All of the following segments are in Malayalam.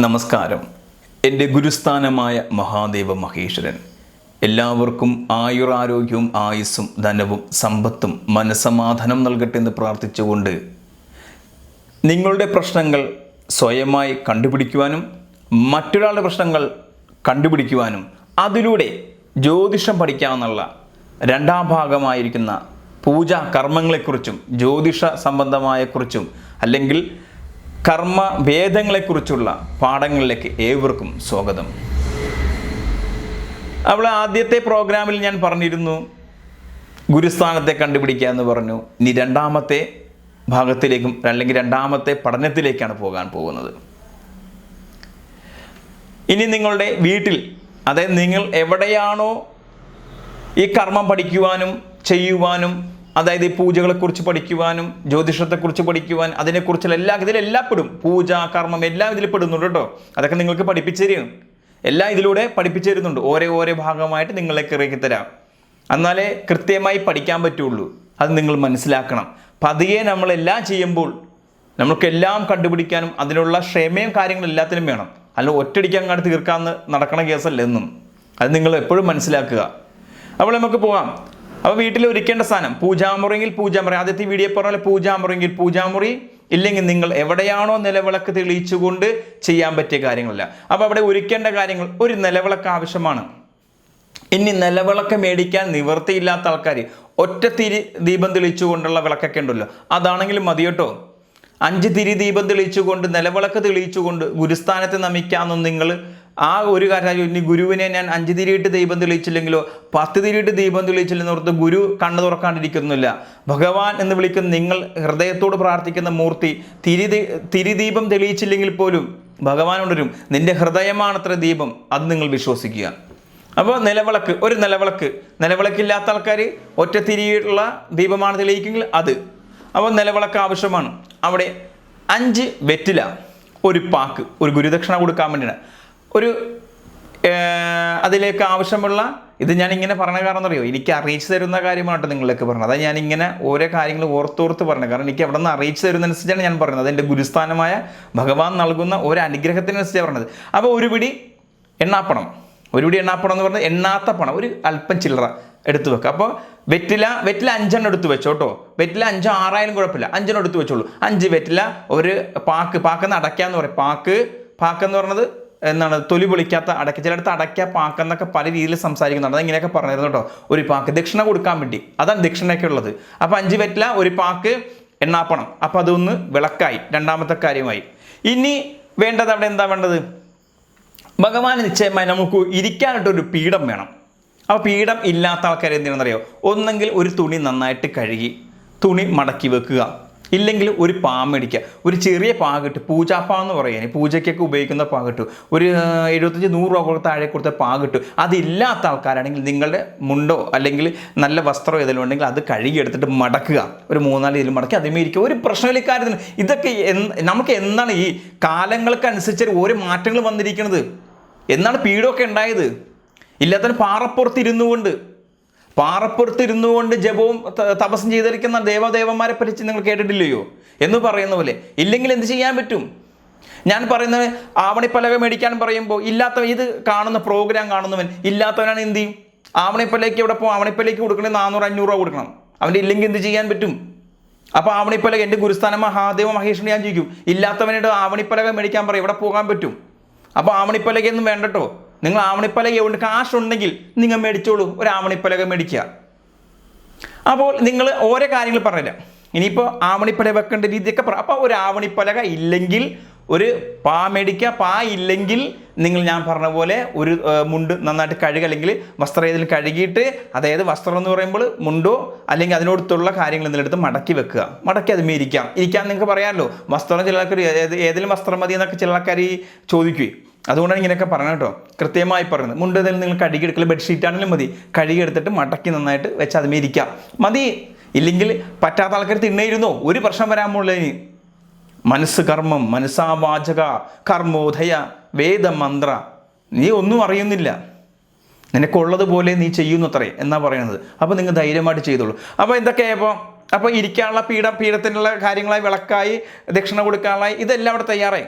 നമസ്കാരം. എന്റെ ഗുരുസ്ഥാനമായ മഹാദേവ മഹേശ്വരൻ. എല്ലാവർക്കും ആയുരാരോഗ്യവും ആയുസ്സും ധനവും സമ്പത്തും മനസമാധാനം നൽകട്ടെ എന്ന് പ്രാർത്ഥിച്ചുകൊണ്ട് നിങ്ങളുടെ പ്രശ്നങ്ങൾ സ്വയമായി കണ്ടുപിടിക്കുവാനും മറ്റൊരാളുടെ പ്രശ്നങ്ങൾ കണ്ടുപിടിക്കുവാനും അതിലൂടെ ജ്യോതിഷം പഠിക്കാമെന്നുള്ള രണ്ടാം ഭാഗമായിരിക്കുന്ന പൂജാ കർമ്മങ്ങളെക്കുറിച്ചും ജ്യോതിഷ സംബന്ധമായെക്കുറിച്ചും അല്ലെങ്കിൽ കർമ്മ ഭേദങ്ങളെക്കുറിച്ചുള്ള പാഠങ്ങളിലേക്ക് ഏവർക്കും സ്വാഗതം. അവൾ ആദ്യത്തെ പ്രോഗ്രാമിൽ ഞാൻ പറഞ്ഞിരുന്നു ഗുരുസ്ഥാനത്തെ കണ്ടുപിടിക്കുക എന്ന് പറഞ്ഞു. ഇനി രണ്ടാമത്തെ ഭാഗത്തിലേക്കും അല്ലെങ്കിൽ രണ്ടാമത്തെ പഠനത്തിലേക്കാണ് പോകാൻ പോകുന്നത്. ഇനി നിങ്ങളുടെ വീട്ടിൽ അതായത് നിങ്ങൾ എവിടെയാണോ ഈ കർമ്മം പഠിക്കുവാനും ചെയ്യുവാനും അതായത് ഈ പൂജകളെക്കുറിച്ച് പഠിക്കുവാനും ജ്യോതിഷത്തെക്കുറിച്ച് പഠിക്കുവാൻ അതിനെക്കുറിച്ചുള്ള എല്ലാ ഇതിലെല്ലാം പെടും പൂജ കർമ്മം എല്ലാം ഇതിൽ പെടുന്നുണ്ട് കേട്ടോ. അതൊക്കെ നിങ്ങൾക്ക് പഠിപ്പിച്ചു തരും. എല്ലാം ഇതിലൂടെ പഠിപ്പിച്ചു തരുന്നുണ്ട്. ഓരോ ഓരോ ഭാഗമായിട്ട് നിങ്ങളെ ഇറക്കി തരാം. എന്നാലേ കൃത്യമായി പഠിക്കാൻ പറ്റുള്ളൂ. അത് നിങ്ങൾ മനസ്സിലാക്കണം. പതിയെ നമ്മളെല്ലാം ചെയ്യുമ്പോൾ നമുക്കെല്ലാം കണ്ടുപിടിക്കാനും അതിനുള്ള ക്ഷമയും കാര്യങ്ങളും എല്ലാത്തിനും വേണം. അല്ല ഒറ്റടിക്ക് അങ്ങോട്ട് തീർക്കാമെന്ന് നടക്കണ കേസല്ല എന്നും. അത് നിങ്ങൾ എപ്പോഴും മനസ്സിലാക്കുക. അപ്പോൾ നമുക്ക് പോവാം. അപ്പോൾ വീട്ടിൽ ഒരുക്കേണ്ട സ്ഥാനം പൂജാമുറിയെങ്കിൽ പൂജാമുറി. ആദ്യത്തെ വീഡിയോ പറഞ്ഞാൽ പോലെ പൂജാമുറിയെങ്കിൽ പൂജാമുറി ഇല്ലെങ്കിൽ നിങ്ങൾ എവിടെയാണോ നിലവിളക്ക് തെളിയിച്ചുകൊണ്ട് ചെയ്യാൻ പറ്റിയ കാര്യങ്ങളല്ല. അപ്പോൾ അവിടെ ഒരുക്കേണ്ട കാര്യങ്ങൾ ഒരു നിലവിളക്ക് ആവശ്യമാണ്. ഇനി നിലവിളക്ക് മേടിക്കാൻ നിവൃത്തിയില്ലാത്ത ആൾക്കാർ ഒറ്റ തിരി ദീപം തെളിയിച്ചുകൊണ്ടുള്ള വിളക്കൊക്കെ ഉണ്ടല്ലോ. അതാണെങ്കിലും മതി കേട്ടോ. അഞ്ച് തിരി ദീപം തെളിയിച്ചുകൊണ്ട് നിലവിളക്ക് തെളിയിച്ചുകൊണ്ട് ഗുരുസ്ഥാനത്തെ നമിക്കാമെന്നും നിങ്ങൾ ആ ഒരു കാര്യം ഇനി ഗുരുവിനെ ഞാൻ അഞ്ച് തിരിയിട്ട് ദീപം തെളിയിച്ചില്ലെങ്കിലോ? പത്ത് തിരിയിട്ട് ദീപം തെളിയിച്ചില്ലെന്ന് ഓർത്ത് ഗുരു കണ്ണു തുറക്കാണ്ടിരിക്കുന്നില്ല. ഭഗവാൻ എന്ന് വിളിക്കുന്ന നിങ്ങൾ ഹൃദയത്തോട് പ്രാർത്ഥിക്കുന്ന മൂർത്തി തിരി ദീപം തെളിയിച്ചില്ലെങ്കിൽ പോലും ഭഗവാൻ ഉണരും നിന്റെ ഹൃദയമാണത്ര ദീപം. അത് നിങ്ങൾ വിശ്വസിക്കുക. അപ്പോൾ നിലവിളക്ക് ഒരു നിലവിളക്ക്. നിലവിളക്കില്ലാത്ത ആൾക്കാർ ഒറ്റ തിരിയിട്ടുള്ള ദീപമാണ് തെളിയിക്കുമെങ്കിൽ അത്. അപ്പോൾ നിലവിളക്ക് ആവശ്യമാണ്. അവിടെ അഞ്ച് വെറ്റില ഒരു പാക്ക് ഒരു ഗുരുദക്ഷിണ കൊടുക്കാൻ വേണ്ടിയാണ്. ഒരു അതിലേക്ക് ആവശ്യമുള്ള ഇത് ഞാൻ ഇങ്ങനെ പറഞ്ഞ കാരണം എന്നറിയോ എനിക്ക് അറിയിച്ചു തരുന്ന കാര്യമാണ് നിങ്ങളിലേക്ക് പറഞ്ഞത്. അതായത് ഞാനിങ്ങനെ ഓരോ കാര്യങ്ങൾ ഓർത്തോർത്ത് പറഞ്ഞത്. കാരണം എനിക്ക് അവിടെ നിന്ന് അറിയിച്ചു തരുന്നതനുസരിച്ചാണ് ഞാൻ പറഞ്ഞത്. അതെന്റെ ഗുരുസ്ഥാനമായ ഭഗവാൻ നൽകുന്ന ഒരു അനുഗ്രഹത്തിനനുസരിച്ചാണ് പറഞ്ഞത്. അപ്പോൾ ഒരു പിടി എണ്ണാപ്പണം. ഒരു പിടി എണ്ണാപ്പണം എന്ന് പറഞ്ഞാൽ എണ്ണാത്ത പണം. ഒരു അല്പം ചില്ലറ എടുത്തു വെക്കുക. അപ്പോൾ വെറ്റില വെറ്റില അഞ്ചെണ്ണം എടുത്തു വെച്ചോ കേട്ടോ. വെറ്റില അഞ്ചോ ആറായാലും കുഴപ്പമില്ല. അഞ്ചെണ്ണം എടുത്തു വെച്ചോളൂ. അഞ്ച് വെറ്റില ഒരു പാക്ക്. പാക്കെന്ന് അടയ്ക്കാന്ന് പറയും. പാക്ക് പാക്കെന്ന് പറഞ്ഞത് എന്താണ് തൊലി പൊളിക്കാത്ത അടയ്ക്ക ചിലടത്ത് അടയ്ക്ക പാക്കെന്നൊക്കെ പല രീതിയിൽ സംസാരിക്കുന്നുണ്ട്. അത് ഇങ്ങനെയൊക്കെ പറഞ്ഞിരുന്നു കേട്ടോ. ഒരു പാക്ക്. ദക്ഷിണ കൊടുക്കാൻ വേണ്ടി. അതാണ് ദക്ഷിണയൊക്കെ ഉള്ളത്. അപ്പോൾ അഞ്ച് പറ്റില്ല ഒരു പാക്ക് എണ്ണാപ്പണം. അപ്പോൾ അതൊന്ന് വിളക്കായി. രണ്ടാമത്തെ കാര്യമായി ഇനി വേണ്ടത് അവിടെ എന്താ വേണ്ടത്? ഭഗവാൻ നിശ്ചയമായി നമുക്ക് ഇരിക്കാനായിട്ടൊരു പീഠം വേണം. അപ്പോൾ പീഠം ഇല്ലാത്ത ആൾക്കാർ എന്തിനാണെന്നറിയോ ഒന്നെങ്കിൽ ഒരു തുണി നന്നായിട്ട് കഴുകി തുണി മടക്കി വെക്കുക. ഇല്ലെങ്കിൽ ഒരു പാ മേടിക്കുക. ഒരു ചെറിയ പാ കിട്ടും. പൂജാപ്പാ എന്ന് പറയാൻ പൂജയ്ക്കൊക്കെ ഉപയോഗിക്കുന്ന പാ കിട്ടും. ഒരു എഴുപത്തഞ്ച് നൂറ് രൂപ കൊടുത്ത താഴെ കൊടുത്ത പാ കിട്ടും. അതില്ലാത്ത ആൾക്കാരാണെങ്കിൽ നിങ്ങളുടെ മുണ്ടോ അല്ലെങ്കിൽ നല്ല വസ്ത്രമോ ഏതെങ്കിലും ഉണ്ടെങ്കിൽ അത് കഴുകിയെടുത്തിട്ട് മടക്കുക. ഒരു മൂന്നാൽ ഇതിൽ മടക്കി അതേ ഇരിക്കുക. ഒരു പ്രശ്നമില്ല കാര്യത്തിന്. ഇതൊക്കെ നമുക്ക് എന്താണ് ഈ കാലങ്ങൾക്കനുസരിച്ച് ഓരോ മാറ്റങ്ങൾ വന്നിരിക്കുന്നത്? എന്നാണ് പീഡമൊക്കെ ഉണ്ടായത്. ഇല്ലാത്തതിന് പാറപ്പുറത്ത് ഇരുന്നു കൊണ്ട് പാറപ്പുറത്ത് ഇരുന്നു കൊണ്ട് ജപവും തപസ്സും ചെയ്തിരിക്കുന്ന ദേവദേവന്മാരെ പറ്റി നിങ്ങൾ കേട്ടിട്ടില്ലയോ? എന്ന് പറയുന്ന പോലെ ഇല്ലെങ്കിൽ എന്ത് ചെയ്യാൻ പറ്റും? ഞാൻ പറയുന്നത് ആവണിപ്പലക മേടിക്കാൻ പറയുമ്പോൾ ഇല്ലാത്തവൻ ഇത് കാണുന്ന പ്രോഗ്രാം കാണുന്നവൻ ഇല്ലാത്തവനാണ് എന്ത് ചെയ്യും? ആവണിപ്പലയ്ക്ക് ഇവിടെ പോകും ആവണിപ്പലയ്ക്ക് കൊടുക്കണേ നാനൂറ് അഞ്ഞൂറ് രൂപ കൊടുക്കണം. അവന്റെ ഇല്ലെങ്കിൽ എന്ത് ചെയ്യാൻ പറ്റും? അപ്പോൾ ആവണിപ്പലക എന്റെ ഗുരുസ്ഥാനം മഹാദേവ മഹേഷിനെ ഞാൻ ചോദിക്കും ഇല്ലാത്തവനോട് ആവണിപ്പലക മേടിക്കാൻ പറയും ഇവിടെ പോകാൻ പറ്റും? അപ്പോൾ ആവണിപ്പലകയൊന്നും വേണ്ടട്ടോ നിങ്ങൾ ആവണിപ്പലക ഉണ്ട് കാശുണ്ടെങ്കിൽ നിങ്ങൾ മേടിച്ചോളൂ ഒരു ആവണിപ്പലക മേടിക്കുക. അപ്പോൾ നിങ്ങൾ ഓരോ കാര്യങ്ങൾ പറഞ്ഞുതരാം. ഇനിയിപ്പോൾ ആവണിപ്പലക വെക്കേണ്ട രീതിയൊക്കെ പറ. അപ്പോൾ ഒരു ആവണിപ്പലക ഇല്ലെങ്കിൽ ഒരു പാ മേടിക്കുക പാ ഇല്ലെങ്കിൽ നിങ്ങൾ ഞാൻ പറഞ്ഞ പോലെ ഒരു മുണ്ട് നന്നായിട്ട് കഴുകുക അല്ലെങ്കിൽ വസ്ത്രം ഏതെങ്കിലും കഴുകിയിട്ട് അതായത് വസ്ത്രം എന്ന് പറയുമ്പോൾ മുണ്ടോ അല്ലെങ്കിൽ അതിനോടത്തുള്ള കാര്യങ്ങൾ നിങ്ങളെടുത്ത് മടക്കി വെക്കുക. മടക്കി അത് മേരിക്കാം ഇരിക്കാൻ നിങ്ങൾക്ക് പറയാമല്ലോ വസ്ത്രം ചില ആൾക്കാർ ഏത് ഏതെങ്കിലും വസ്ത്രം മതി എന്നൊക്കെ ചില ആൾക്കാർ ചോദിക്കുകയും അതുകൊണ്ടാണ് ഇങ്ങനെയൊക്കെ പറഞ്ഞത് കേട്ടോ. കൃത്യമായി പറയുന്നത്. മുണ്ട് ഏതെങ്കിലും നിങ്ങൾ കഴുകിയെടുക്കൽ ബെഡ്ഷീറ്റ് ആണെങ്കിലും മതി. കഴുകിയെടുത്തിട്ട് മടക്കി നന്നായിട്ട് വെച്ച് അതുമേ ഇരിക്കാം മതി. ഇല്ലെങ്കിൽ പറ്റാത്ത ആൾക്കാർ തിണ്ണയിരുന്നോ ഒരു പ്രശ്നം വരാൻ പോലെ മനസ്സ് കർമ്മം മനസ്സാവാചക കർമ്മോദയ വേദമന്ത്ര. നീ ഒന്നും അറിയുന്നില്ല. നിനക്കുള്ളതുപോലെ നീ ചെയ്യുന്നു അത്രേ എന്നാ പറയുന്നത്. അപ്പോൾ നിങ്ങൾ ധൈര്യമായിട്ട് ചെയ്തോളൂ. അപ്പോൾ എന്തൊക്കെയായപ്പോൾ അപ്പോൾ ഇരിക്കാനുള്ള പീഠ പീഠത്തിനുള്ള കാര്യങ്ങളായി വിളക്കായി ദക്ഷിണ കൊടുക്കാനുള്ള ഇതെല്ലാം അവിടെ തയ്യാറായി.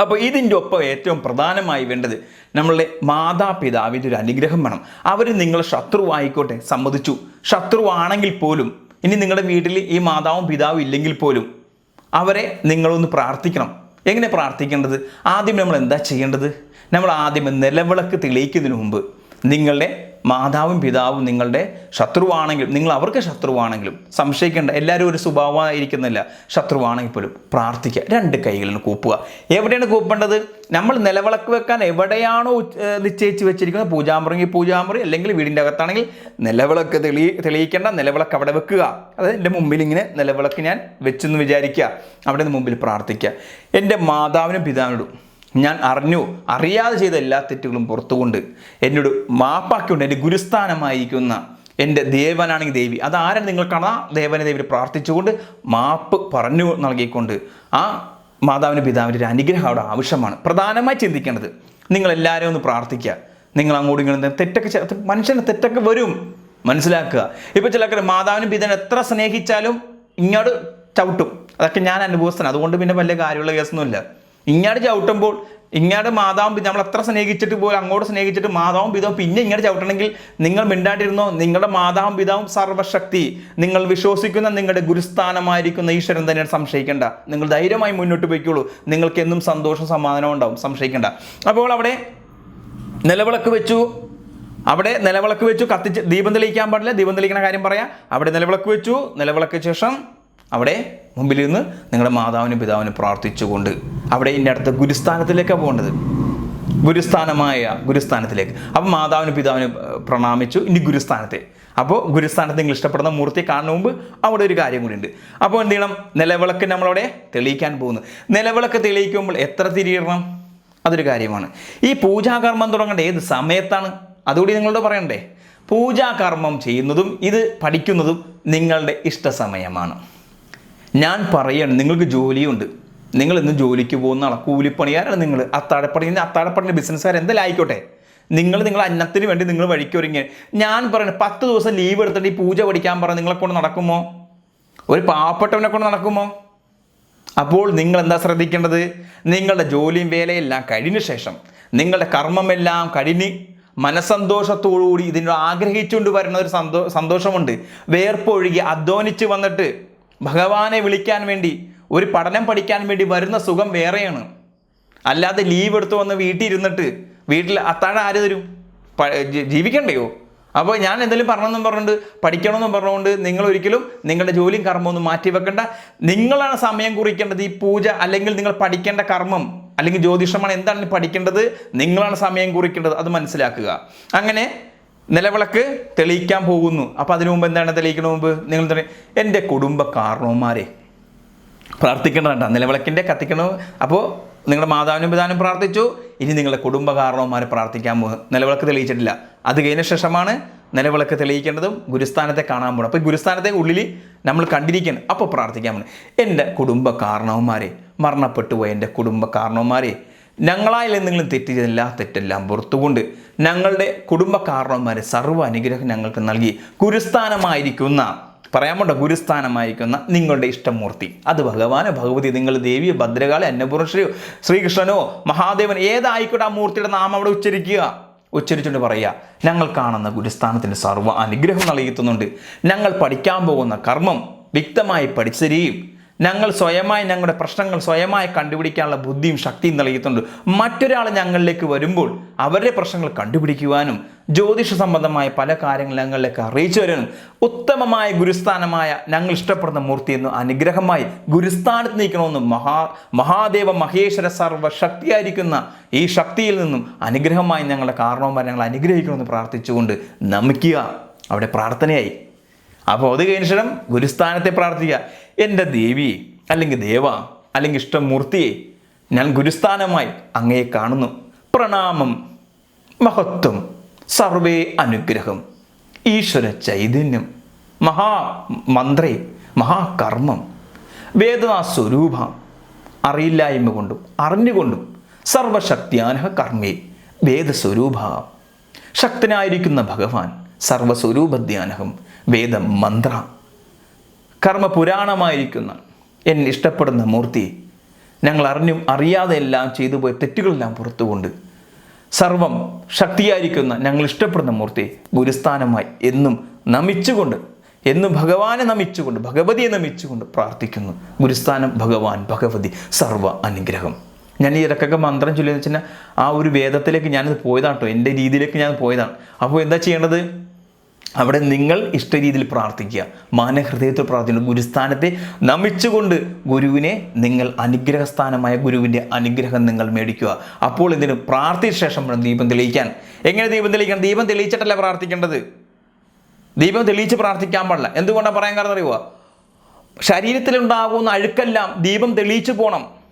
അപ്പോൾ ഇതിന്റെ ഒപ്പം ഏറ്റവും പ്രധാനമായി വേണ്ടത് നമ്മളുടെ മാതാപിതാവിന്റെ ഒരു അനുഗ്രഹം വേണം. അവർ നിങ്ങൾ ശത്രുവായിക്കോട്ടെ സമ്മതിച്ചു. ശത്രുവാണെങ്കിൽ പോലും ഇനി നിങ്ങളുടെ വീട്ടിൽ ഈ മാതാവും പിതാവും ഇല്ലെങ്കിൽ പോലും അവരെ നിങ്ങളൊന്ന് പ്രാർത്ഥിക്കണം. എങ്ങനെ പ്രാർത്ഥിക്കേണ്ടത്? ആദ്യം നമ്മൾ എന്താ ചെയ്യേണ്ടത്? നമ്മൾ ആദ്യം നിലവിളക്ക് തെളിയിക്കുന്നതിന് മുമ്പ് നിങ്ങളുടെ മാതാവും പിതാവും നിങ്ങളുടെ ശത്രുവാണെങ്കിലും നിങ്ങൾ അവർക്ക് ശത്രുവാണെങ്കിലും സംശയിക്കേണ്ട എല്ലാവരും ഒരു സ്വഭാവമായിരിക്കുന്നില്ല. ശത്രുവാണെങ്കിൽ പോലും പ്രാർത്ഥിക്കുക രണ്ട് കൈകളിൽ കൂപ്പുക. എവിടെയാണ് കൂപ്പേണ്ടത്? നമ്മൾ നിലവിളക്ക് വെക്കാൻ എവിടെയാണോ നിശ്ചയിച്ച് വെച്ചിരിക്കുന്നത്? പൂജാമുറിങ്ങി പൂജാമുറി അല്ലെങ്കിൽ വീടിന്റെ അകത്താണെങ്കിൽ നിലവിളക്ക് തെളി തെളിയിക്കേണ്ട നിലവിളക്ക് അവിടെ വെക്കുക. അത് എന്റെ മുമ്പിൽ ഇങ്ങനെ നിലവിളക്ക് ഞാൻ വെച്ചെന്ന് വിചാരിക്കുക. അവിടെ നിന്ന് മുമ്പിൽ പ്രാർത്ഥിക്കുക. എന്റെ മാതാവിനും പിതാവിനോടും ഞാൻ അറിഞ്ഞു അറിയാതെ ചെയ്ത എല്ലാ തെറ്റുകളും പുറത്തുകൊണ്ട് എന്നോട് മാപ്പാക്കിക്കൊണ്ട് എന്റെ ഗുരുസ്ഥാനമായിരിക്കുന്ന എന്റെ ദേവനാണെങ്കിൽ ദേവി. അതാരും നിങ്ങൾ കാണാ? ദേവനെ ദേവി പ്രാർത്ഥിച്ചുകൊണ്ട് മാപ്പ് പറഞ്ഞു നൽകിക്കൊണ്ട് ആ മാതാവിന്റെ പിതാവിന്റെ ഒരു അനുഗ്രഹം അവിടെ ആവശ്യമാണ്. പ്രധാനമായി ചിന്തിക്കേണ്ടത് നിങ്ങളെല്ലാവരും ഒന്ന് പ്രാർത്ഥിക്കുക. നിങ്ങൾ അങ്ങോട്ടും ഇങ്ങോട്ടും തെറ്റൊക്കെ മനുഷ്യന് തെറ്റൊക്കെ വരും. മനസ്സിലാക്കുക. ഇപ്പോൾ ചിലക്കർ മാതാവിനും പിതാവിനും എത്ര സ്നേഹിച്ചാലും ഇങ്ങോട്ട് ചവിട്ടും. അതൊക്കെ ഞാൻ അനുഭവസ്ഥനാണ്. അതുകൊണ്ട് പിന്നെ വലിയ കാര്യമുള്ള കേസൊന്നുമില്ല. ഇങ്ങോട്ട് ചവിട്ടുമ്പോൾ ഇങ്ങോട്ട് മാതാവും നമ്മൾ എത്ര സ്നേഹിച്ചിട്ട് പോലും അങ്ങോട്ട് സ്നേഹിച്ചിട്ട് മാതാവും പിതാവും പിന്നെ ഇങ്ങോട്ട് ചവിട്ടണമെങ്കിൽ നിങ്ങൾ മിണ്ടാണ്ടിരുന്നോ? നിങ്ങളുടെ മാതാവും പിതാവും സർവശക്തി. നിങ്ങൾ വിശ്വസിക്കുന്ന നിങ്ങളുടെ ഗുരുസ്ഥാനമായിരിക്കുന്ന ഈശ്വരൻ തന്നെയാണ് സംശയിക്കേണ്ട. നിങ്ങൾ ധൈര്യമായി മുന്നോട്ട് പോയിക്കോളൂ. നിങ്ങൾക്ക് എന്നും സന്തോഷം സമാധാനം ഉണ്ടാവും. സംശയിക്കേണ്ട. അപ്പോൾ അവിടെ നിലവിളക്ക് വെച്ചു. അവിടെ നിലവിളക്ക് വെച്ചു. കത്തിച്ച് ദീപം തെളിയിക്കാൻ പാടില്ല. ദീപം തെളിയിക്കുന്ന കാര്യം പറയാം. അവിടെ നിലവിളക്ക് വെച്ചു. നിലവിളക്ക് ശേഷം അവിടെ മുമ്പിൽ നിന്ന് നിങ്ങളുടെ മാതാവിനും പിതാവിനും പ്രാർത്ഥിച്ചുകൊണ്ട് അവിടെ ഇതിന്റെ അടുത്ത് ഗുരുസ്ഥാനത്തിലേക്കാണ് പോകേണ്ടത്. ഗുരുസ്ഥാനമായ ഗുരുസ്ഥാനത്തിലേക്ക്. അപ്പം മാതാവിന് പിതാവിന് പ്രണാമിച്ചു ഇനി ഗുരുസ്ഥാനത്തെ. അപ്പോൾ ഗുരുസ്ഥാനത്ത് നിങ്ങൾ ഇഷ്ടപ്പെടുന്ന മൂർത്തി കാണുന്ന മുമ്പ് അവിടെ ഒരു കാര്യം കൂടി ഉണ്ട് അപ്പോൾ എന്ത് ചെയ്യണം? നിലവിളക്ക് നമ്മളവിടെ തെളിയിക്കാൻ പോകുന്നു. നിലവിളക്ക് തെളിയിക്കുമ്പോൾ എത്ര തിരിയിടണം? അതൊരു കാര്യമാണ്. ഈ പൂജാകർമ്മം തുടങ്ങേണ്ട ഏത് സമയത്താണ്? അതുകൂടി നിങ്ങളോട് പറയണ്ടേ. പൂജാകർമ്മം ചെയ്യുന്നതും ഇത് പഠിക്കുന്നതും നിങ്ങളുടെ ഇഷ്ടസമയമാണ്. ഞാൻ പറയാണ് നിങ്ങൾക്ക് ജോലിയുണ്ട്. നിങ്ങൾ ഇന്ന് ജോലിക്ക് പോകുന്ന ആളാണ് കൂലിപ്പണിയാരാണ് നിങ്ങൾ അത്താഴപ്പണി അത്താഴപ്പണിന്റെ ബിസിനസ്സുകാർ എന്തായാലും നിങ്ങൾ നിങ്ങൾ അന്നത്തിന് വേണ്ടി നിങ്ങൾ വഴിക്കൊരുങ്ങി ഞാൻ പറയുന്നത് പത്ത് ദിവസം ലീവ് എടുത്തിട്ട് ഈ പൂജ പഠിക്കാൻ പറഞ്ഞ് നിങ്ങളെ കൊണ്ട് നടക്കുമോ? ഒരു പാവപ്പെട്ടവനെ കൊണ്ട് നടക്കുമോ? അപ്പോൾ നിങ്ങൾ എന്താ ശ്രദ്ധിക്കേണ്ടത്? നിങ്ങളുടെ ജോലിയും വേലയെല്ലാം കഴിഞ്ഞ ശേഷം നിങ്ങളുടെ കർമ്മമെല്ലാം കഴിഞ്ഞ് മനസ്സന്തോഷത്തോടുകൂടി ഇതിനോട് ആഗ്രഹിച്ചുകൊണ്ട് വരുന്ന ഒരു സന്തോ സന്തോഷമുണ്ട്. വേർപ്പൊഴുകി അധ്വാനിച്ച് വന്നിട്ട് ഭഗവാനെ വിളിക്കാൻ വേണ്ടി ഒരു പഠനം പഠിക്കാൻ വേണ്ടി വരുന്ന സുഖം വേറെയാണ്. അല്ലാതെ ലീവ് എടുത്തു വന്ന് വീട്ടിൽ ഇരുന്നിട്ട് വീട്ടിൽ അത്താഴം ആര് തരും? ജീവിക്കണ്ടയോ? അപ്പോൾ ഞാൻ എന്തെങ്കിലും പറഞ്ഞെന്നും പറഞ്ഞുകൊണ്ട് പഠിക്കണമെന്നും പറഞ്ഞുകൊണ്ട് നിങ്ങൾ ഒരിക്കലും നിങ്ങളുടെ ജോലിയും കർമ്മമൊന്നും മാറ്റി വെക്കണ്ട. നിങ്ങളാണ് സമയം കുറിക്കേണ്ടത് ഈ പൂജ അല്ലെങ്കിൽ നിങ്ങൾ പഠിക്കേണ്ട കർമ്മം അല്ലെങ്കിൽ ജ്യോതിഷമാണ് എന്താണ് പഠിക്കേണ്ടത്? നിങ്ങളാണ് സമയം കുറിക്കേണ്ടത് അത് മനസ്സിലാക്കുക. അങ്ങനെ നിലവിളക്ക് തെളിയിക്കാൻ പോകുന്നു. അപ്പോൾ അതിനു മുമ്പ് എന്താണ് തെളിയിക്കണ മുമ്പ്? നിങ്ങൾ എന്റെ കുടുംബ കാരണവന്മാരെ പ്രാർത്ഥിക്കേണ്ടതാണ് നിലവിളക്കിന്റെ കത്തിക്കണം? അപ്പോൾ നിങ്ങളുടെ മാതാവിനും പിതാവിനും പ്രാർത്ഥിച്ചു. ഇനി നിങ്ങളുടെ കുടുംബ കാരണവന്മാരെ പ്രാർത്ഥിക്കാൻ പോകും നിലവിളക്ക് തെളിയിച്ചിട്ടില്ല. അത് കഴിഞ്ഞ ശേഷമാണ് നിലവിളക്ക് തെളിയിക്കേണ്ടതും ഗുരുസ്ഥാനത്തെ കാണാൻ പോകണം അപ്പോൾ ഗുരുസ്ഥാനത്തെ ഉള്ളിൽ നമ്മൾ കണ്ടിരിക്കണം അപ്പോൾ പ്രാർത്ഥിക്കാൻ പോകണം എന്റെ കുടുംബ കാരണവന്മാരെ മരണപ്പെട്ടു പോയ എന്റെ കുടുംബ കാരണവന്മാരെ ഞങ്ങളായാലും എന്തെങ്കിലും തെറ്റ് ചെയ്തില്ല തെറ്റെല്ലാം പുറത്തുകൊണ്ട് ഞങ്ങളുടെ കുടുംബ കാരണവന്മാരെ സർവ അനുഗ്രഹം ഞങ്ങൾക്ക് നൽകി ഗുരുസ്ഥാനമായിരിക്കുന്ന പറയാമുണ്ടോ ഗുരുസ്ഥാനമായിരിക്കുന്ന നിങ്ങളുടെ ഇഷ്ടമൂർത്തി. അത് ഭഗവാനോ ഭഗവതി നിങ്ങൾ ദേവിയോ ഭദ്രകാളി അന്നപൂർണശ്രീയോ ശ്രീകൃഷ്ണനോ മഹാദേവൻ ഏതായിക്കോട്ടെ ആ മൂർത്തിയുടെ നാമം അവിടെ ഉച്ചരിക്കുക. ഉച്ചരിച്ചുകൊണ്ട് പറയുക ഞങ്ങൾ കാണുന്ന ഗുരുസ്ഥാനത്തിന്റെ സർവ അനുഗ്രഹം നൽകിത്തുന്നുണ്ട്. ഞങ്ങൾ പഠിക്കാൻ പോകുന്ന കർമ്മം വ്യക്തമായി പഠിച്ചരിയും ഞങ്ങൾ സ്വയമായി ഞങ്ങളുടെ പ്രശ്നങ്ങൾ സ്വയമായി കണ്ടുപിടിക്കാനുള്ള ബുദ്ധിയും ശക്തിയും നൽകിയിട്ടുണ്ട്. മറ്റൊരാൾ ഞങ്ങളിലേക്ക് വരുമ്പോൾ അവരുടെ പ്രശ്നങ്ങൾ കണ്ടുപിടിക്കുവാനും ജ്യോതിഷ സംബന്ധമായ പല കാര്യങ്ങൾ ഞങ്ങളിലേക്ക് അറിയിച്ചു വരാനും ഉത്തമമായ ഗുരുസ്ഥാനമായ ഞങ്ങൾ ഇഷ്ടപ്പെടുന്ന മൂർത്തി എന്ന് അനുഗ്രഹമായി ഗുരുസ്ഥാനത്ത് നീക്കണമെന്ന് മഹാ മഹാദേവ മഹേശ്വര സർവശക്തിയായിരിക്കുന്ന ഈ ശക്തിയിൽ നിന്നും അനുഗ്രഹമായി ഞങ്ങളുടെ കാരണവന്മാർ ഞങ്ങൾ അനുഗ്രഹിക്കണമെന്ന് പ്രാർത്ഥിച്ചുകൊണ്ട് നമിക്കുക. അവിടെ പ്രാർത്ഥനയായി. അപ്പോൾ അത് കഴിഞ്ഞ ശേഷം ഗുരുസ്ഥാനത്തെ പ്രാർത്ഥിക്കുക. എന്റെ ദേവി അല്ലെങ്കിൽ ദേവ അല്ലെങ്കിൽ ഇഷ്ടമൂർത്തിയെ ഞാൻ ഗുരുസ്ഥാനമായി അങ്ങയെ കാണുന്നു. പ്രണാമം മഹത്വം സർവേ അനുഗ്രഹം ഈശ്വര ചൈതന്യം മഹാ മന്ത്രേ മഹാകർമ്മം വേദനാ സ്വരൂപ അറിയില്ലായ്മ കൊണ്ടും അറിഞ്ഞുകൊണ്ടും സർവശക്തിയാനഹ കർമ്മേ വേദസ്വരൂപ. ശക്തനായിരിക്കുന്ന ഭഗവാൻ സർവസ്വരൂപധ്യാനഹം വേദമന്ത്ര. കർമ്മ പുരാണമായിരിക്കുന്ന എന്നെ ഇഷ്ടപ്പെടുന്ന മൂർത്തി ഞങ്ങൾ അറിഞ്ഞും അറിയാതെ എല്ലാം ചെയ്തു പോയ തെറ്റുകളെല്ലാം പുറത്തുകൊണ്ട് സർവം ശക്തിയായിരിക്കുന്ന ഞങ്ങൾ ഇഷ്ടപ്പെടുന്ന മൂർത്തി ഗുരുസ്ഥാനമായി എന്നും നമിച്ചുകൊണ്ട് എന്നും ഭഗവാനെ നമിച്ചുകൊണ്ട് ഭഗവതിയെ നമിച്ചുകൊണ്ട് പ്രാർത്ഥിക്കുന്നു. ഗുരുസ്ഥാനം ഭഗവാൻ ഭഗവതി സർവ അനുഗ്രഹം. ഞാൻ ഈ ഇടക്കൊക്കെ മന്ത്രം ചൊല്ലിയെന്ന് വെച്ചാൽ ആ ഒരു വേദത്തിലേക്ക് ഞാനത് പോയതാണ് കേട്ടോ എന്റെ രീതിയിലേക്ക് ഞാൻ പോയതാണ്. അപ്പോൾ എന്താ ചെയ്യേണ്ടത്? അവിടെ നിങ്ങൾ ഇഷ്ട രീതിയിൽ പ്രാർത്ഥിക്കുക. മാനഹൃദയത്തിൽ പ്രാർത്ഥിക്കുക ഗുരുസ്ഥാനത്തെ നമിച്ചുകൊണ്ട് ഗുരുവിനെ നിങ്ങൾ അനുഗ്രഹസ്ഥാനമായ ഗുരുവിന്റെ അനുഗ്രഹം നിങ്ങൾ മേടിക്കുക. അപ്പോൾ ഇതിന് പ്രാർത്ഥിച്ച ശേഷം ദീപം തെളിയിക്കാൻ. എങ്ങനെ ദീപം തെളിയിക്കണം? ദീപം തെളിയിച്ചിട്ടല്ല പ്രാർത്ഥിക്കേണ്ടത്? ദീപം തെളിയിച്ച് പ്രാർത്ഥിക്കാൻ പാടില്ല. എന്തുകൊണ്ടാണ് പറയാൻ കാരണം അറിയുക ശരീരത്തിലുണ്ടാകുന്ന അഴുക്കെല്ലാം ദീപം തെളിയിച്ചു പോകണം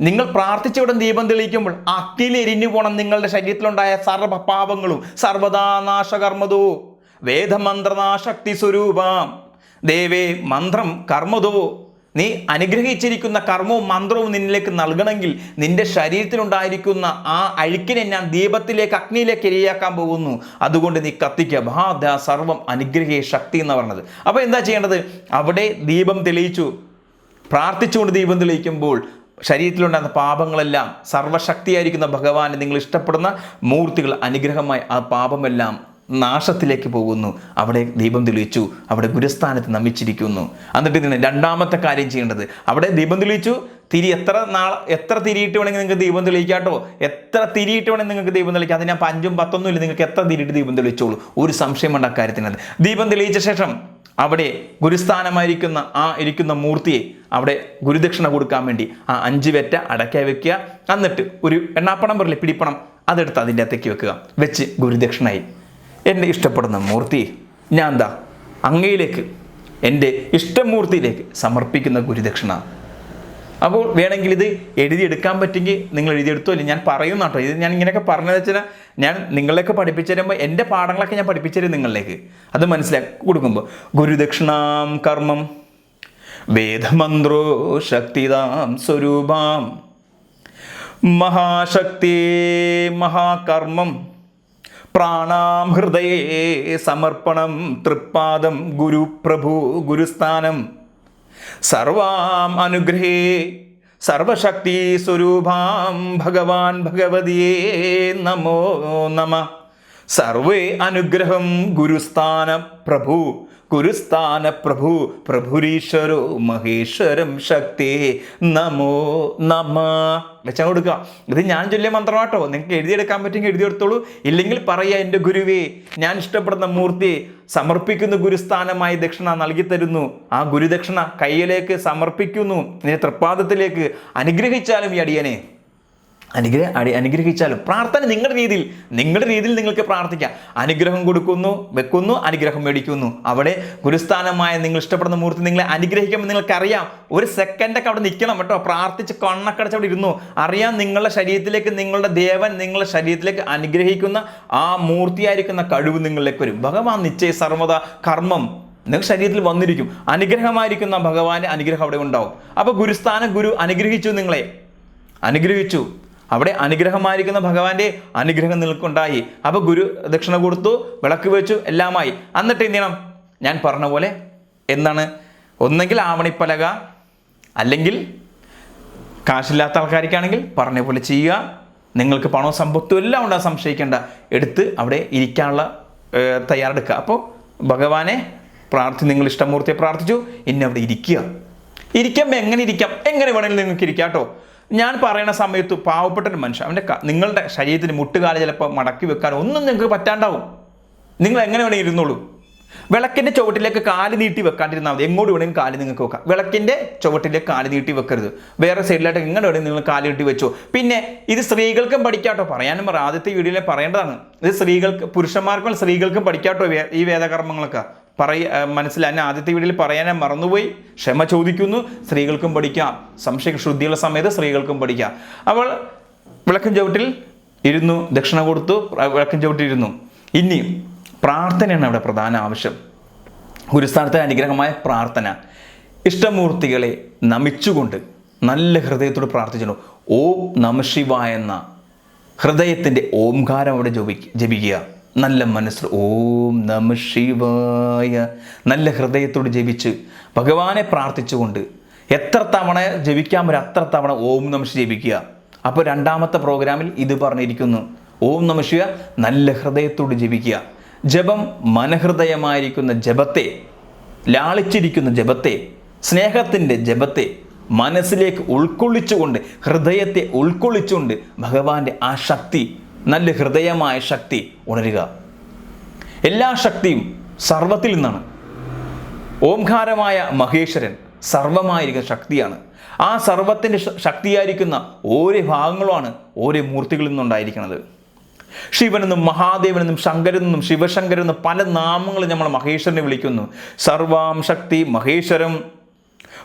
നിങ്ങൾ പ്രാർത്ഥിച്ചവിടെ ദീപം തെളിയിക്കുമ്പോൾ അക്കിൽ എരിഞ്ഞു പോകണം നിങ്ങളുടെ ശരീരത്തിലുണ്ടായ സർവ പാപങ്ങളും സർവദാ നാശകർമ്മതോ വേദമന്ത്രനാശക്തി സ്വരൂപം ദേവേ മന്ത്രം കർമ്മതോ. നീ അനുഗ്രഹിച്ചിരിക്കുന്ന കർമ്മവും മന്ത്രവും നിന്നിലേക്ക് നൽകണമെങ്കിൽ നിന്റെ ശരീരത്തിലുണ്ടായിരിക്കുന്ന ആ അഴുക്കിനെ ഞാൻ ദീപത്തിലേക്ക് അഗ്നിയിലേക്ക് ഇരയാക്കാൻ പോകുന്നു. അതുകൊണ്ട് നീ കത്തിക്കുക. ഭാദ സർവം അനുഗ്രഹേ ശക്തി എന്ന് പറഞ്ഞത്. അപ്പോൾ എന്താ ചെയ്യേണ്ടത്? അവിടെ ദീപം തെളിയിച്ചു. പ്രാർത്ഥിച്ചുകൊണ്ട് ദീപം തെളിയിക്കുമ്പോൾ ശരീരത്തിലുണ്ടാകുന്ന പാപങ്ങളെല്ലാം സർവശക്തിയായിരിക്കുന്ന ഭഗവാനെ നിങ്ങൾ ഇഷ്ടപ്പെടുന്ന മൂർത്തികൾ അനുഗ്രഹമായി ആ പാപമെല്ലാം നാശത്തിലേക്ക് പോകുന്നു. അവിടെ ദീപം തെളിയിച്ചു. അവിടെ ഗുരുസ്ഥാനത്ത് നമിച്ചിരിക്കുന്നു. എന്നിട്ട് ഇതിന് രണ്ടാമത്തെ കാര്യം ചെയ്യേണ്ടത്. അവിടെ ദീപം തെളിയിച്ചു. തിരി എത്ര നാൾ എത്ര തിരിയിട്ട് വേണമെങ്കിൽ നിങ്ങൾക്ക് ദീപം തെളിയിക്കാട്ടോ. എത്ര തിരിയിട്ട് വേണമെങ്കിൽ നിങ്ങൾക്ക് ദീപം തെളിയിക്കാം. അതിന് പഞ്ചും പത്തൊന്നും ഇല്ല. നിങ്ങൾക്ക് എത്ര തിരിയിട്ട് ദീപം തെളിയിച്ചോളൂ. ഒരു സംശയമുണ്ട് അക്കാര്യത്തിനത് ദീപം തെളിയിച്ച ശേഷം അവിടെ ഗുരുസ്ഥാനമായിരിക്കുന്ന ആ ഇരിക്കുന്ന മൂർത്തിയെ അവിടെ ഗുരുദക്ഷിണ കൊടുക്കാൻ വേണ്ടി ആ അഞ്ച് വെറ്റ അടയ്ക്ക വെക്കുക. എന്നിട്ട് ഒരു എണ്ണാപ്പണം പറയില്ലേ പിടിപ്പണം. അതെടുത്ത് അതിന്റെ അകത്തേക്ക് വെക്കുക. വെച്ച് ഗുരുദക്ഷിണായി എന്റെ ഇഷ്ടപ്പെടുന്ന മൂർത്തി ഞാൻ എന്താ അങ്ങയിലേക്ക് എന്റെ ഇഷ്ടമൂർത്തിയിലേക്ക് സമർപ്പിക്കുന്ന ഗുരുദക്ഷിണ. അപ്പോൾ വേണമെങ്കിൽ ഇത് എഴുതിയെടുക്കാൻ പറ്റുമെങ്കിൽ നിങ്ങൾ എഴുതിയെടുത്തോ അല്ലെങ്കിൽ ഞാൻ പറയുന്ന കേട്ടോ ഇത് ഞാൻ ഇങ്ങനെയൊക്കെ പറഞ്ഞത് വെച്ചാൽ ഞാൻ നിങ്ങളെയൊക്കെ പഠിപ്പിച്ചു തരുമ്പോൾ എന്റെ പാഠങ്ങളൊക്കെ ഞാൻ പഠിപ്പിച്ചു തരും നിങ്ങളിലേക്ക്. അത് മനസ്സിലാക്കി കൊടുക്കുമ്പോൾ ഗുരുദക്ഷിണാം കർമ്മം വേദമന്ത്രോ ശക്തിദാം സ്വരൂപാം മഹാശക്തി മഹാകർമ്മം പ്രാണാം ഹൃദയേ സമർപ്പണം തൃപ്പാദം ഗുരുപ്രഭു ഗുരുസ്ഥാനം. സർവാം അനുഗ്രഹേ സർവശക്തി സ്വരൂപാം ഭഗവാൻ ഭഗവതിയേ നമോ നമ. സർവേ അനുഗ്രഹം ഗുരുസ്ഥാന പ്രഭു. ഗുരുസ്ഥാന പ്രഭു പ്രഭുരീശ്വരോ മഹേശ്വരം ശക്തി നമോ നമ. വെച്ചാൽ കൊടുക്കുക. ഇത് ഞാൻ ചൊല്ലിയ മന്ത്രമാട്ടോ. നിങ്ങൾക്ക് എഴുതിയെടുക്കാൻ പറ്റുമെങ്കിൽ എഴുതിയെടുത്തോളൂ. ഇല്ലെങ്കിൽ പറയുക എന്റെ ഗുരുവേ ഞാൻ ഇഷ്ടപ്പെടുന്ന മൂർത്തി സമർപ്പിക്കുന്ന ഗുരുസ്ഥാനമായി ദക്ഷിണ നൽകി തരുന്നു. ആ ഗുരുദക്ഷിണ കയ്യിലേക്ക് സമർപ്പിക്കുന്നു. നിന്റെ തൃപ്പാദത്തിലേക്ക് അനുഗ്രഹിച്ചാലും ഈ അടിയനെ. അനുഗ്രഹ അനുഗ്രഹിച്ചാലും പ്രാർത്ഥന നിങ്ങളുടെ രീതിയിൽ നിങ്ങളുടെ രീതിയിൽ നിങ്ങൾക്ക് പ്രാർത്ഥിക്കാം. അനുഗ്രഹം കൊടുക്കുന്നു വെക്കുന്നു അനുഗ്രഹം മേടിക്കുന്നു. അവിടെ ഗുരുസ്ഥാനമായ നിങ്ങൾ ഇഷ്ടപ്പെടുന്ന മുഹൂർത്തം നിങ്ങളെ അനുഗ്രഹിക്കുമ്പോൾ നിങ്ങൾക്കറിയാം. ഒരു സെക്കൻഡൊക്കെ അവിടെ നിൽക്കണം കേട്ടോ. പ്രാർത്ഥിച്ച് കണ്ണക്കടച്ച് അവിടെ ഇരുന്നു. അറിയാം നിങ്ങളുടെ ശരീരത്തിലേക്ക് നിങ്ങളുടെ ദേവൻ നിങ്ങളുടെ ശരീരത്തിലേക്ക് അനുഗ്രഹിക്കുന്ന ആ മൂർത്തിയായിരിക്കുന്ന കഴിവ് നിങ്ങളിലേക്ക് വരും. ഭഗവാൻ നിശ്ചയ സർവത കർമ്മം നിങ്ങൾ ശരീരത്തിൽ വന്നിരിക്കും. അനുഗ്രഹമായിരിക്കുന്ന ഭഗവാന്റെ അനുഗ്രഹം അവിടെ ഉണ്ടാവും. അപ്പോൾ ഗുരുസ്ഥാനം ഗുരു അനുഗ്രഹിച്ചു നിങ്ങളെ. അനുഗ്രഹിച്ചു. അവിടെ അനുഗ്രഹമായിരിക്കുന്ന ഭഗവാന്റെ അനുഗ്രഹം നിൽക്കുണ്ടായി അപ്പോൾ ഗുരു ദക്ഷിണ കൊടുത്തു വിളക്ക് വെച്ചു എല്ലാമായി. എന്നിട്ട് എന്ത് ചെയ്യണം? ഞാൻ പറഞ്ഞ പോലെ എന്താണ്? ഒന്നെങ്കിൽ ആവണിപ്പലക അല്ലെങ്കിൽ കാശില്ലാത്ത ആൾക്കാർക്കാണെങ്കിൽ പറഞ്ഞ പോലെ ചെയ്യുക. നിങ്ങൾക്ക് പണവും സമ്പത്തും എല്ലാം ഉണ്ടാകും സംശയിക്കേണ്ട. എടുത്ത് അവിടെ ഇരിക്കാനുള്ള തയ്യാറെടുക്കുക. അപ്പോൾ ഭഗവാനെ പ്രാർത്ഥി നിങ്ങൾ ഇഷ്ടമൂർത്തിയെ പ്രാർത്ഥിച്ചു. ഇനി അവിടെ ഇരിക്കുക. ഇരിക്കുമ്പോൾ എങ്ങനെ ഇരിക്കാം? എങ്ങനെ വേണമെങ്കിലും നിങ്ങൾക്ക് ഇരിക്കാം കേട്ടോ. ഞാൻ പറയുന്ന സമയത്ത് പാവപ്പെട്ട ഒരു മനുഷ്യൻ അവന്റെ നിങ്ങളുടെ ശരീരത്തിന് മുട്ടുകാൽ ചിലപ്പോൾ മടക്കി വെക്കാൻ ഒന്നും നിങ്ങൾക്ക് പറ്റാണ്ടാവും. നിങ്ങൾ എങ്ങനെ വേണമെങ്കിൽ ഇരുന്നോളൂ. വിളക്കിന്റെ ചുവട്ടിലേക്ക് കാൽ നീട്ടി വെക്കാണ്ടിരുന്നാൽ മതി. എങ്ങോട്ട് വേണമെങ്കിലും കാൽ നിങ്ങൾക്ക് വെക്കാം. വിളക്കിന്റെ ചുവട്ടിലേക്ക് കാൽ നീട്ടി വെക്കരുത്. വേറെ സൈഡിലായിട്ട് എങ്ങനെ വേണമെങ്കിൽ നിങ്ങൾ കാൽ നീട്ടി വെച്ചു. പിന്നെ ഇത് സ്ത്രീകൾക്കും പഠിക്കാട്ടോ. പറയാനും പറ ആദ്യത്തെ വീഡിയോയിൽ പറയേണ്ടതാണ്. ഇത് സ്ത്രീകൾക്ക് പുരുഷന്മാർക്കും സ്ത്രീകൾക്കും പഠിക്കാട്ടോ ഈ വേദകർമ്മങ്ങളൊക്കെ. പറയ മനസ്സിൽ എന്നെ ആദ്യത്തെ വീഡിയോയിൽ പറയാൻ മറന്നുപോയി. ക്ഷമ ചോദിക്കുന്നു. സ്ത്രീകൾക്കും പഠിക്കാം. സംശയ ശുദ്ധിയുള്ള സമയത്ത് സ്ത്രീകൾക്കും പഠിക്കാം. അവൾ വിളക്കും ചവിട്ടിൽ ഇരുന്നു ദക്ഷിണ കൊടുത്തു വിളക്കൻ വിളക്കും ചവിട്ടിൽ ഇരുന്നു. ഇനി പ്രാർത്ഥനയാണ് അവിടെ പ്രധാന ആവശ്യം. ഗുരുസ്ഥാനത്തിന് അനുഗ്രഹമായ പ്രാർത്ഥന. ഇഷ്ടമൂർത്തികളെ നമിച്ചുകൊണ്ട് നല്ല ഹൃദയത്തോട് പ്രാർത്ഥിച്ചു ഓം നമ എന്ന ഹൃദയത്തിന്റെ ഓംകാരം അവിടെ ജപി ജപിക്കുക. നല്ല മനസ്സ്. ഓം നമ ശിവായ. നല്ല ഹൃദയത്തോട് ജപിച്ച് ഭഗവാനെ പ്രാർത്ഥിച്ചുകൊണ്ട് എത്ര തവണ ജപിക്കാൻ പറ്റും അത്ര തവണ ഓം നമ ജപിക്കുക. അപ്പോൾ രണ്ടാമത്തെ പ്രോഗ്രാമിൽ ഇത് പറഞ്ഞിരിക്കുന്നു. ഓം നമ ശിവ നല്ല ഹൃദയത്തോട് ജപിക്കുക. ജപം മനഹൃദയമായിരിക്കുന്ന ജപത്തെ ലാളിച്ചിരിക്കുന്ന ജപത്തെ സ്നേഹത്തിന്റെ ജപത്തെ മനസ്സിലേക്ക് ഉൾക്കൊള്ളിച്ചുകൊണ്ട് ഹൃദയത്തെ ഉൾക്കൊള്ളിച്ചുകൊണ്ട് ഭഗവാന്റെ ആ ശക്തി നല്ല ഹൃദയമായ ശക്തി ഉണരുക. എല്ലാ ശക്തിയും സർവത്തിൽ നിന്നാണ്. ഓംകാരമായ മഹേശ്വരൻ സർവമായിരിക്കുന്ന ശക്തിയാണ്. ആ സർവത്തിന്റെ ശക്തിയായിരിക്കുന്ന ഓരോ ഭാഗങ്ങളുമാണ് ഓരോ മൂർത്തികളിൽ നിന്നുണ്ടായിരിക്കുന്നത്. ശിവനെന്നും മഹാദേവനെന്നും ശങ്കരനെന്നും ശിവശങ്കരെന്നും പല നാമങ്ങളും നമ്മൾ മഹേശ്വരനെ വിളിക്കുന്നു. സർവാം ശക്തി മഹേശ്വരം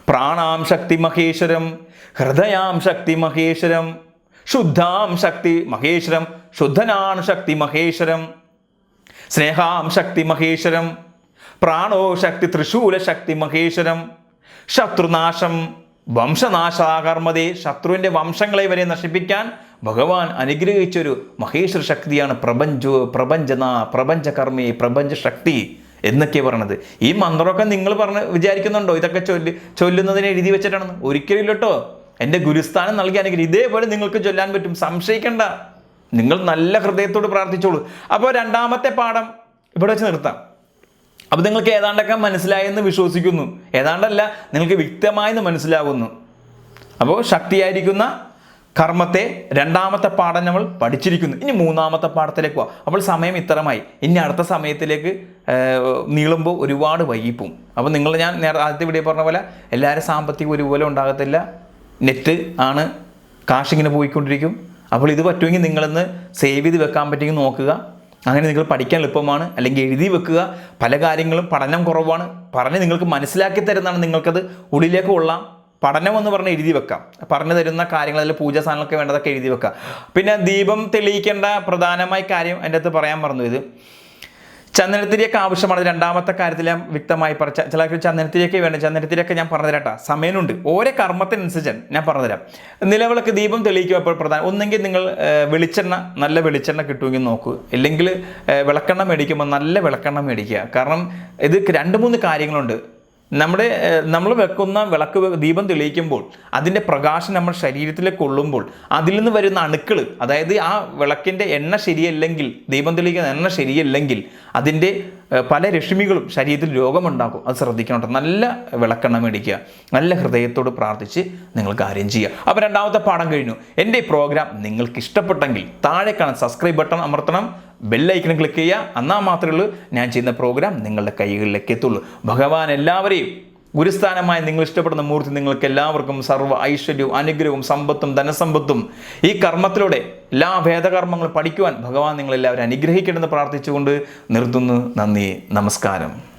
പ്രാണാം ശക്തി മഹേശ്വരം ഹൃദയാം ശക്തി മഹേശ്വരം ശുദ്ധാം ശക്തി മഹേശ്വരം ശുദ്ധനാണ് ശക്തി മഹേശ്വരം. സ്നേഹാം ശക്തി മഹേശ്വരം പ്രാണോ ശക്തി തൃശൂല ശക്തി മഹേശ്വരം. ശത്രുനാശം വംശനാശാകർമ്മതേ ശത്രുവിന്റെ വംശങ്ങളെ വരെ നശിപ്പിക്കാൻ ഭഗവാൻ അനുഗ്രഹിച്ചൊരു മഹേശ്വര ശക്തിയാണ് പ്രപഞ്ച പ്രപഞ്ചന പ്രപഞ്ചകർമ്മി പ്രപഞ്ച ശക്തി എന്നൊക്കെ പറയണത്. ഈ മന്ത്രമൊക്കെ നിങ്ങൾ പറഞ്ഞ് വിചാരിക്കുന്നുണ്ടോ? ഇതൊക്കെ ചൊല്ലി ചൊല്ലുന്നതിന് എഴുതി വെച്ചിട്ടാണെന്ന്. ഒരിക്കലും ഇല്ല കേട്ടോ എന്റെ ഗുരുസ്ഥാനം നൽകി അനുഗ്രഹം ഇതേപോലെ നിങ്ങൾക്ക് ചൊല്ലാൻ പറ്റും. സംശയിക്കണ്ട. നിങ്ങൾ നല്ല ഹൃദയത്തോട് പ്രാർത്ഥിച്ചോളൂ. അപ്പോൾ രണ്ടാമത്തെ പാഠം ഇവിടെ വെച്ച് നിർത്താം. അപ്പോൾ നിങ്ങൾക്ക് ഏതാണ്ടൊക്കെ മനസ്സിലായെന്ന് വിശ്വസിക്കുന്നു. ഏതാണ്ടല്ല നിങ്ങൾക്ക് വ്യക്തമായെന്ന് മനസ്സിലാകുന്നു അപ്പോൾ ശക്തിയായിരിക്കുന്ന കർമ്മത്തെ രണ്ടാമത്തെ പാഠം നമ്മൾ പഠിച്ചിരിക്കുന്നു. ഇനി മൂന്നാമത്തെ പാഠത്തിലേക്ക് പോവാം. അപ്പോൾ സമയം ഇത്രമായി ഇനി അടുത്ത സമയത്തിലേക്ക് നീളുമ്പോൾ ഒരുപാട് വൈകിപ്പോവും. അപ്പോൾ നിങ്ങൾ ഞാൻ നേരത്തെ ആദ്യത്തെ വീഡിയോ പറഞ്ഞ പോലെ എല്ലാവരും സാമ്പത്തികം ഒരുപോലെ ഉണ്ടാകത്തില്ല. നെറ്റ് ആണ് കാശ് ഇങ്ങനെ പോയിക്കൊണ്ടിരിക്കും. അപ്പോൾ ഇത് പറ്റുമെങ്കിൽ നിങ്ങളൊന്ന് സേവ് ചെയ്ത് വെക്കാൻ പറ്റുമെങ്കിൽ നോക്കുക. അങ്ങനെ നിങ്ങൾ പഠിക്കാൻ എളുപ്പമാണ്. അല്ലെങ്കിൽ എഴുതി വെക്കുക. പല കാര്യങ്ങളും പഠനം കുറവാണ്. പറഞ്ഞ് നിങ്ങൾക്ക് മനസ്സിലാക്കി തരുന്നതാണ് നിങ്ങൾക്കത്. ഉള്ളിലേക്ക് കൊള്ളാം. പഠനം എന്ന് പറഞ്ഞ് എഴുതി വെക്കാം. പറഞ്ഞു തരുന്ന കാര്യങ്ങൾ അതിൽ പൂജാ സാധനങ്ങളൊക്കെ വേണ്ടതൊക്കെ എഴുതി വെക്കാം. പിന്നെ ദീപം തെളിയിക്കേണ്ട പ്രധാനമായ കാര്യം എന്റെ അടുത്ത് പറയാൻ പറഞ്ഞു ഇത് ചന്ദനത്തിരിയൊക്കെ ആവശ്യമാണ്. രണ്ടാമത്തെ കാര്യത്തിൽ ഞാൻ വ്യക്തമായി പറഞ്ഞ ചില ചന്ദനത്തിരിയൊക്കെ വേണം ചന്ദനത്തിരിയൊക്കെ ഞാൻ പറഞ്ഞുതരാട്ടാ. സമയമുണ്ട്. ഓരോ കർമ്മത്തിനനുസരിച്ച് ഞാൻ പറഞ്ഞുതരാം. നിലവിളക്ക് ദീപം തെളിയിക്കുക അപ്പോൾ പ്രധാനം ഒന്നെങ്കിൽ നിങ്ങൾ വെളിച്ചെണ്ണ നല്ല വെളിച്ചെണ്ണ കിട്ടുമെങ്കിൽ നോക്കൂ. ഇല്ലെങ്കിൽ വിളക്കെണ്ണ മേടിക്കുമ്പോൾ നല്ല വിളക്കെണ്ണ മേടിക്കുക. കാരണം ഇത് രണ്ട് മൂന്ന് കാര്യങ്ങളുണ്ട്. നമ്മുടെ നമ്മൾ വെക്കുന്ന വിളക്ക് ദീപം തെളിയിക്കുമ്പോൾ അതിന്റെ പ്രകാശം നമ്മൾ ശരീരത്തിലേക്ക് കൊള്ളുമ്പോൾ അതിൽ നിന്ന് വരുന്ന അണുക്കൾ അതായത് ആ വിളക്കിന്റെ എണ്ണ ശരിയല്ലെങ്കിൽ ദീപം തെളിയിക്കുന്ന എണ്ണ ശരിയല്ലെങ്കിൽ അതിന്റെ പല രശ്മികളും ശരീരത്തിൽ രോഗമുണ്ടാക്കും. അത് ശ്രദ്ധിക്കണം നല്ല വിളക്കെണ്ണ മേടിക്കുക. നല്ല ഹൃദയത്തോട് പ്രാർത്ഥിച്ച് നിങ്ങൾ കാര്യം ചെയ്യുക. അപ്പോൾ രണ്ടാമത്തെ പാഠം കഴിഞ്ഞു. എന്റെ ഈ പ്രോഗ്രാം നിങ്ങൾക്ക് ഇഷ്ടപ്പെട്ടെങ്കിൽ താഴെ കാണാൻ സബ്സ്ക്രൈബ് ബട്ടൺ അമർത്തണം. ബെല്ലൈക്കൺ ക്ലിക്ക് ചെയ്യുക. എന്നാൽ മാത്രമേ ഉള്ളൂ ഞാൻ ചെയ്യുന്ന പ്രോഗ്രാം നിങ്ങളുടെ കൈകളിലേക്ക് എത്തുള്ളൂ. ഭഗവാൻ എല്ലാവരെയും ഗുരുസ്ഥാനമായി നിങ്ങൾ ഇഷ്ടപ്പെടുന്ന മൂർത്തി നിങ്ങൾക്ക് എല്ലാവർക്കും സർവ ഐശ്വര്യവും അനുഗ്രഹവും സമ്പത്തും ധനസമ്പത്തും ഈ കർമ്മത്തിലൂടെ എല്ലാ ഭേദകർമ്മങ്ങളും പഠിക്കുവാൻ ഭഗവാൻ നിങ്ങളെല്ലാവരും അനുഗ്രഹിക്കണമെന്ന് പ്രാർത്ഥിച്ചുകൊണ്ട് നിർത്തുന്നു. നന്ദി. നമസ്കാരം.